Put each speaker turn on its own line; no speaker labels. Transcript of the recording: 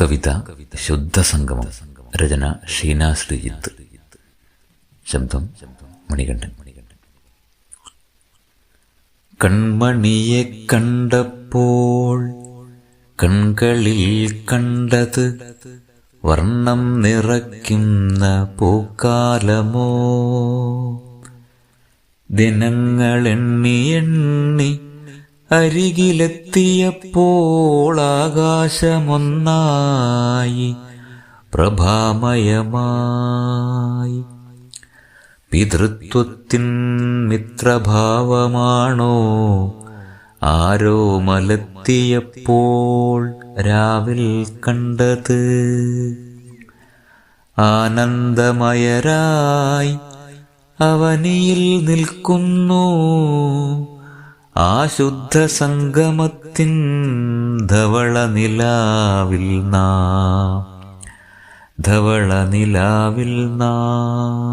കവിത ശുദ്ധസംഗമം രചന ഷീന ശ്രീജിത്ത്. ശബ്ദം മണികണ്ഠൻ. കൺമണിയെ കണ്ടപ്പോൾ കൺകളിൽ കണ്ടത് വർണം നിറയ്ക്കുന്ന പൂക്കാലമോ? ദിനങ്ങൾ എണ്ണി എണ്ണി അരികിലെത്തിയപ്പോൾ ആകാശമൊന്നായി പ്രഭാമയമായി. പിതൃത്വത്തിൻ മിത്രഭാവമാണോ? ആരോ മലത്തിയപ്പോൾ രാവിൽ കണ്ടത്. ആനന്ദമയരായി അവനിയിൽ നിൽക്കുന്നു. ആ ശുദ്ധ സംഗമത്തിൻ ധവള നിലാവിൽ നാ. ധവള നിലാവിൽ നാം.